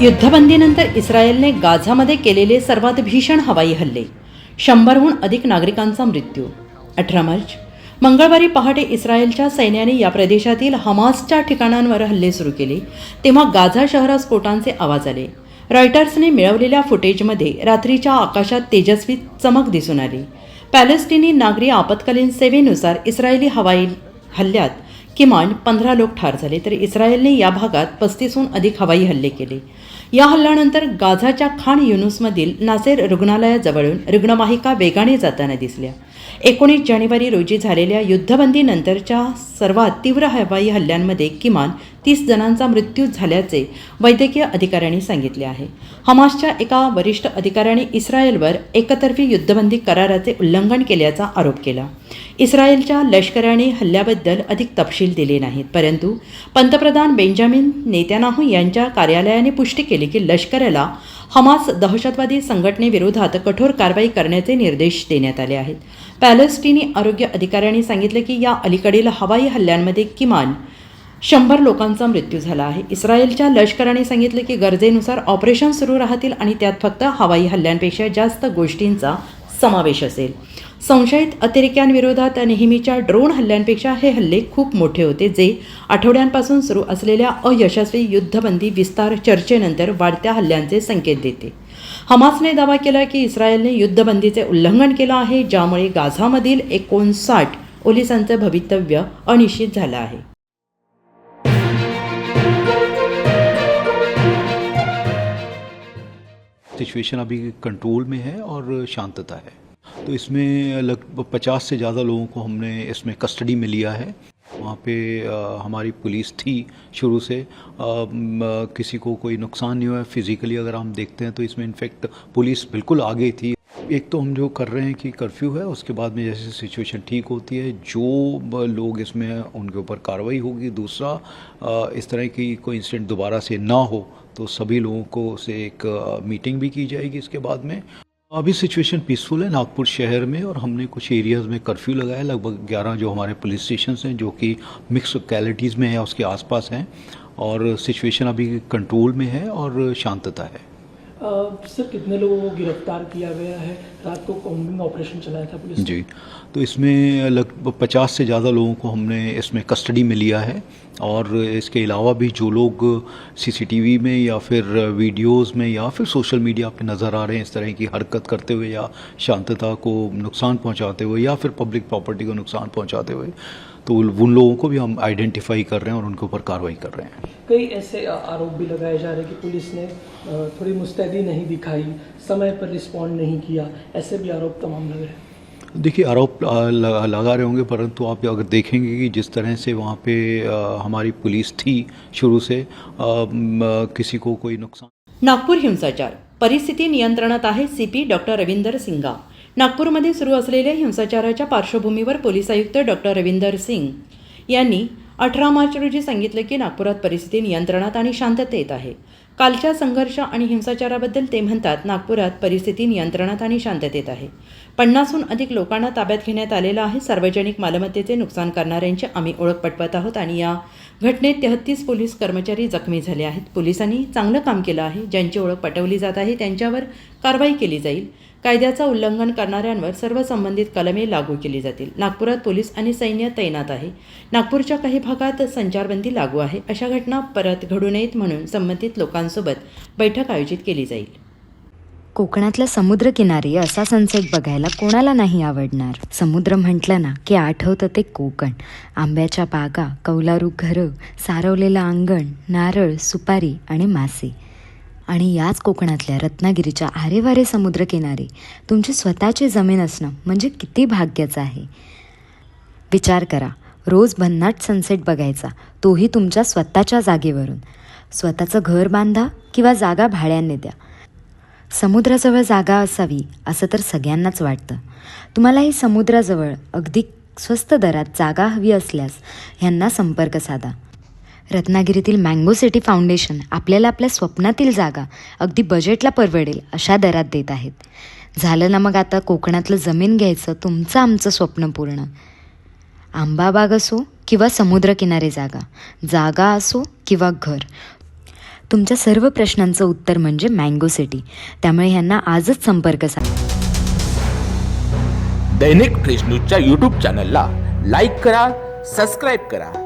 युद्धबंदीनंतर इस्रायलने गाझामध्ये केलेले सर्वात भीषण हवाई हल्ले. शंभरहून अधिक नागरिकांचा मृत्यू. अठरा मार्च. मंगळवारी पहाटे इस्रायलच्या सैन्याने या प्रदेशातील हमासच्या ठिकाणांवर हल्ले सुरू केले तेव्हा गाझा शहरात स्फोटांचे आवाज आले. रॉयटर्सने मिळवलेल्या फुटेजमध्ये रात्रीच्या आकाशात तेजस्वी चमक दिसून आली. पॅलेस्टिनी नागरी आपत्कालीन सेवेनुसार इस्रायली हवाई हल्ल्यात किमान पंधरा लोक ठार झाले तर इस्रायलने या भागात पस्तीसहून अधिक हवाई हल्ले केले. या हल्ल्यानंतर गाझाच्या खान युनुसमधील नासेर रुग्णालयाजवळून रुग्णवाहिका वेगाने जाताना दिसल्या. एकोणीस जानेवारी रोजी झालेल्या युद्धबंदीनंतरच्या सर्वात तीव्र हवाई हल्ल्यांमध्ये किमान तीस जणांचा मृत्यू झाल्याचे वैद्यकीय अधिकाऱ्यांनी सांगितले आहे. हमासच्या एका वरिष्ठ अधिकाऱ्याने इस्रायलवर एकतर्फी युद्धबंदी कराराचे उल्लंघन केल्याचा आरोप केला. इस्रायलच्या लष्कराने हल्ल्याबद्दल अधिक तपशील दिले नाहीत. परंतु पंतप्रधान बेंजामिन नेत्यानाहू यांच्या कार्यालयाने पुष्टी केली की लष्कराला हमास दहशतवादी संघटनेविरोधात कठोर कारवाई करण्याचे निर्देश देण्यात आले आहेत. पॅलेस्टिनी आरोग्य अधिकाऱ्यांनी सांगितले की या अलीकडील हवाई हल्ल्यांमध्ये किमान शंभर लोकांचा मृत्यू झाला आहे. इस्रायलच्या लष्कराने सांगितले की गरजेनुसार ऑपरेशन सुरू राहतील आणि त्यात फक्त हवाई हल्ल्यांपेक्षा जास्त गोष्टींचा समावेश असेल. संशयित अतिरेक्यांविरोधात नेहमीच्या ड्रोन हल्ल्यांपेक्षा हे हल्ले खूप मोठे होते जे आठवड्यांपासून सुरू असलेल्या अयशस्वी युद्धबंदी विस्तार चर्चेनंतर वाढत्या हल्ल्यांचे संकेत देते. हमासने दावा केला की इस्रायलने युद्धबंदीचे उल्लंघन केलं आहे ज्यामुळे गाझामधील एकोणसाठ पोलिसांचं भवितव्य अनिश्चित झालं आहे. सिचुएशन अभी कंट्रोल में है और शांतता है। तो इसमें लगभग पचास से ज़्यादा लोगों को हमने इसमें कस्टडी में लिया है। वहाँ पे आ, हमारी पुलिस थी शुरू से। आ, आ, किसी को कोई नुकसान नहीं हुआ फिज़िकली अगर हम देखते हैं तो इसमें इनफेक्ट पुलिस बिल्कुल आगे थी। एक तो हम जो कर रहे हैं कि कर्फ्यू है, उसके बाद में जैसे सिचुएशन ठीक होती है, जो लोग इसमें उनके ऊपर कार्रवाई होगी। दूसरा इस तरह की कोई इंसिडेंट दोबारा से ना हो तो सभी लोगों को से एक मीटिंग भी की जाएगी इसके बाद में। अभी सिचुएशन पीसफुल है नागपुर शहर में, और हमने कुछ एरियाज़ में कर्फ्यू लगाया। लगभग 11 जो हमारे पुलिस स्टेशन हैं, जो कि मिक्स लोकेलिटीज़ में है, उसके आसपास हैं, और सिचुएशन अभी कंट्रोल में है और शांतता है। सर, कितने लोगों को गिरफ़्तार किया गया है? रात को कॉम्बिंग ऑपरेशन चलाया था पुलिस जी तो इसमें लगभग पचास से ज़्यादा लोगों को हमने इसमें कस्टडी में लिया है और इसके अलावा भी जो लोग सीसीटीवी में या फिर वीडियोस में या फिर सोशल मीडिया पे नज़र आ रहे हैं, इस तरह की हरकत करते हुए या शांतता को नुकसान पहुंचाते हुए या फिर पब्लिक प्रॉपर्टी को नुकसान पहुंचाते हुए तो उन लोगों को भी हम आइडेंटिफाई कर रहे हैं और उनके ऊपर कार्रवाई कर रहे हैं। कई ऐसे आरोप भी लगाए जा रहे हैं कि पुलिस ने थोड़ी मुस्तैदी नहीं दिखाई समय पर रिस्पॉन्ड नहीं किया ऐसे भी आरोप तमाम लग रहे हैं। देखिए आरोप लगा रहे होंगे परंतु आप अगर देखेंगे कि जिस तरह से वहाँ पे हमारी पुलिस थी शुरू से आ, किसी को कोई नुकसान नागपूर हिंसाचार परिस्थिती नियंत्रणात आहे सीपी डॉक्टर रविंदर सिंगा। नागपूरमध्ये सुरू असलेल्या हिंसाचाराच्या पार्श्वभूमीवर पोलीस आयुक्त डॉक्टर रविंदर सिंग यांनी अठरा मार्च रोजी सांगितलं की नागपुरात परिस्थिती नियंत्रणात आणि शांततेत आहे. कालच्या संघर्ष आणि हिंसाचाराबद्दल ते म्हणतात नागपुरात परिस्थिती नियंत्रणात आणि शांततेत आहे. पन्नासहून अधिक लोकांना ताब्यात घेण्यात आलेलं आहे. सार्वजनिक मालमत्तेचे नुकसान करणाऱ्यांची आम्ही ओळख पटवत आहोत आणि या घटनेत तेहत्तीस पोलीस कर्मचारी जखमी झाले आहेत. पोलिसांनी चांगलं काम केलं आहे. ज्यांची ओळख पटवली जात आहे त्यांच्यावर कारवाई केली जाईल. कायद्याचा उल्लंघन करणाऱ्यांवर सर्व संबंधित कलमे लागू केली जातील. नागपुरात पोलीस आणि सैन्य तैनात आहे. नागपूरच्या काही भागात संचारबंदी लागू आहे. अशा घटना परत घडू नयेत म्हणून संबंधित लोकांसोबत बैठक आयोजित केली जाईल. कोकणातल्या समुद्रकिनारी असा सनसेट बघायला कोणाला नाही आवडणार? समुद्र म्हटलं ना की आठवतं ते कोकण. आंब्याच्या बागा कौलारू घरं सारवलेलं अंगण नारळ सुपारी आणि मासे. आणि याच कोकणातल्या रत्नागिरीच्या आरेवारे समुद्रकिनारी तुमची स्वतःची जमीन असणं म्हणजे किती भाग्याचं आहे. विचार करा रोज भन्नाट सनसेट बघायचा तोही तुमच्या स्वतःच्या जागेवरून. स्वतःचं घर बांधा किंवा जागा भाड्याने द्या. समुद्राजवळ जागा असावी असं तर सगळ्यांनाच वाटतं. तुम्हालाही समुद्राजवळ अगदी स्वस्त दरात जागा हवी असल्यास ह्यांना संपर्क साधा. रत्नागिरीतील मँगो सिटी फाउंडेशन आपल्याला आपल्या स्वप्नातील जागा अगदी बजेटला परवडेल अशा दरात देत आहेत. झालं ना मग आता कोकणातलं जमीन घ्यायचं तुमचं आमचं स्वप्न पूर्ण. आंबाबाग असो किंवा समुद्रकिनारी जागा जागा असो किंवा घर. तुमच्या सर्व प्रश्नांचं उत्तर म्हणजे मँगो सिटी. त्यामुळे ह्यांना आजच संपर्क साधा. दैनिक फ्रेश न्यूजच्या यूट्यूब चॅनलला लाईक करा सबस्क्राईब करा.